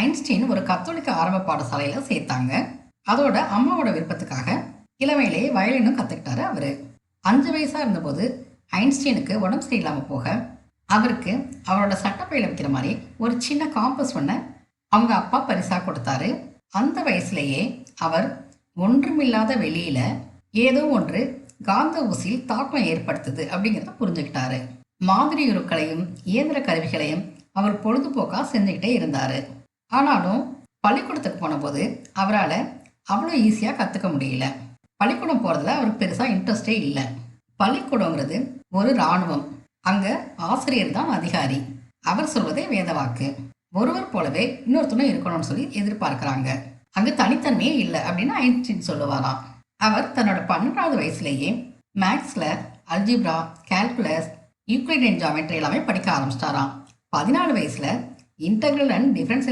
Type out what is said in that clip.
Einstein ஒரு கத்தோலிக்க ஆரம்ப பாடசாலையில் சேர்த்தாங்க. அதோட அம்மாவோட விருப்பத்துக்காக இளமையிலேயே வயலினும் கற்றுக்கிட்டாரு அவர். அஞ்சு வயசாக இருந்தபோது ஐன்ஸ்டீனுக்கு உடம்பு சரியில்லாமல் போக அவருக்கு அவரோட சட்டப்பையில் வைக்கிற மாதிரி ஒரு சின்ன காம்பஸ் ஒன்று அவங்க அப்பா பரிசாக கொடுத்தாரு. அந்த வயசுலேயே அவர் ஒன்றுமில்லாத வெளியில் ஏதோ ஒன்று காந்த ஊசியில் தாக்கம் ஏற்படுத்துது அப்படிங்கிறத புரிஞ்சுக்கிட்டாரு. மாதிரி உருக்களையும் இயந்திர கருவிகளையும் அவர் பொழுதுபோக்காக செஞ்சுக்கிட்டே இருந்தார். ஆனாலும் பள்ளிக்கூடத்துக்கு போனபோது அவரால் அவ்வளோ ஈஸியாக கற்றுக்க முடியல. பள்ளிக்கூடம் போகிறதுல அவருக்கு பெருசாக இன்ட்ரெஸ்டே இல்லை. பள்ளிக்கூடங்கிறது ஒரு இராணுவம். அங்கே ஆசிரியர் தான் அதிகாரி. அவர் சொல்வதே வேதவாக்கு ஒருவர் போலவே இன்னொருத்தனும் இருக்கணும்னு சொல்லி எதிர்பார்க்குறாங்க. அங்கே தனித்தன்மையே இல்லை அப்படின்னு ஐன்ஸ்டீன் சொல்லுவாராம். அவர் தன்னோட பன்னெண்டாவது வயசுலேயே மேக்ஸில் அல்ஜிப்ரா கேல்குலஸ் யூக்ளிடியன் ஜாமெட்ரி எல்லாமே படிக்க ஆரம்பிச்சிட்டாராம். பதினாலு வயசில் இன்டெக்ரல் அண்ட் டிஃபரன்ஸ்